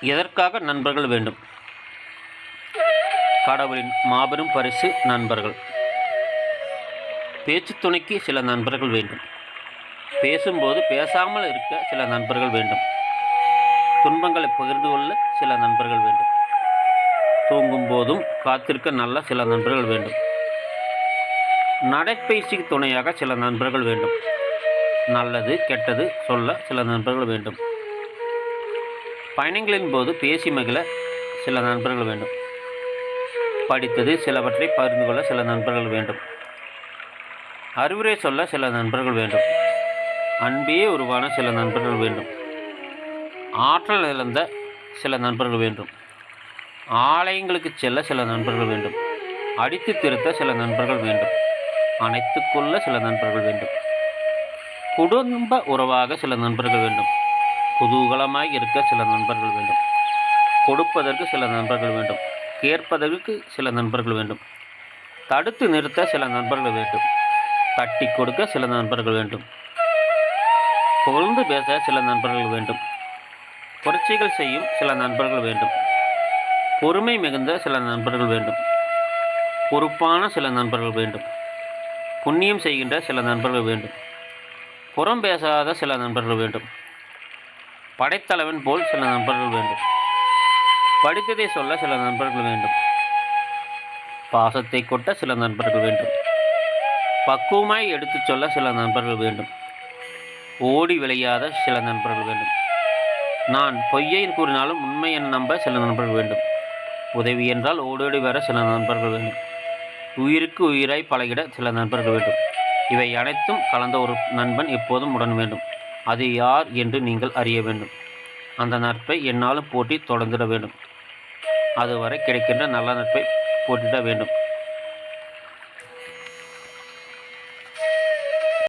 எதற்காக நண்பர்கள் வேண்டும்? கடவுளின் மாபெரும் பரிசு நண்பர்கள். பேச்சு துணைக்கு சில நண்பர்கள் வேண்டும். பேசும்போது பேசாமல் இருக்க சில நண்பர்கள் வேண்டும். துன்பங்களை பகிர்ந்து கொள்ள சில நண்பர்கள் வேண்டும். தூங்கும் போதும் காத்திருக்க நல்ல சில நண்பர்கள் வேண்டும். நடைப்பயிற்சிக்கு துணையாக சில நண்பர்கள் வேண்டும். நல்லது கெட்டது சொல்ல சில நண்பர்கள் வேண்டும். பயணங்களின் போது பேசி மகிழ சில நண்பர்கள் வேண்டும். படித்தது சிலவற்றை பகிர்ந்து கொள்ள சில நண்பர்கள் வேண்டும். அறிவுரை சொல்ல சில நண்பர்கள் வேண்டும். அன்பே உருவான சில நண்பர்கள் வேண்டும். ஆற்றல் இழந்த சில நண்பர்கள் வேண்டும். ஆலயங்களுக்கு செல்ல சில நண்பர்கள் வேண்டும். அடித்து திருத்த சில நண்பர்கள் வேண்டும். அணைத்துக் கொள்ள சில நண்பர்கள் வேண்டும். குடும்ப உறவாக சில நண்பர்கள் வேண்டும். குதூகலமாய் இருக்க சில நண்பர்கள் வேண்டும் கொடுப்பதற்கு சில நண்பர்கள் வேண்டும் கேட்பதற்கு சில நண்பர்கள் வேண்டும் தடுத்து நிறுத்த சில நண்பர்கள் வேண்டும் தட்டி கொடுக்க சில நண்பர்கள் வேண்டும் புகழ்ந்து பேச சில நண்பர்கள் வேண்டும் புரட்சிகள் செய்யும் சில நண்பர்கள் வேண்டும் பொறுமை மிகுந்த சில நண்பர்கள் வேண்டும் பொறுப்பான சில நண்பர்கள் வேண்டும் புண்ணியம் செய்கின்ற சில நண்பர்கள் வேண்டும் புறம் பேசாத சில நண்பர்கள் வேண்டும் படைத்தலைவன் போல் சில நண்பர்கள் வேண்டும். படித்ததை சொல்ல சில நண்பர்கள் வேண்டும். பாசத்தை கொட்ட சில நண்பர்கள் வேண்டும். பக்குவமாய் எடுத்துச் சொல்ல சில நண்பர்கள் வேண்டும். ஓடி விளையாத சில நண்பர்கள் வேண்டும். நான் பொய்யை கூறினாலும் உண்மை என நம்ப சில நண்பர்கள் வேண்டும். உதவி என்றால் ஓடோடி வர சில நண்பர்கள் வேண்டும். உயிருக்கு உயிராய் பழகிட சில நண்பர்கள் வேண்டும். இவை அனைத்தும் கலந்த ஒரு நண்பன் எப்போதும் உடன் வேண்டும். அது யார் என்று நீங்கள் அறிய வேண்டும். அந்த நட்பை என்னாலும் போட்டி தொடர்ந்திட வேண்டும். அதுவரை கிடைக்கின்ற நல்ல நட்பை போட்டிட வேண்டும்.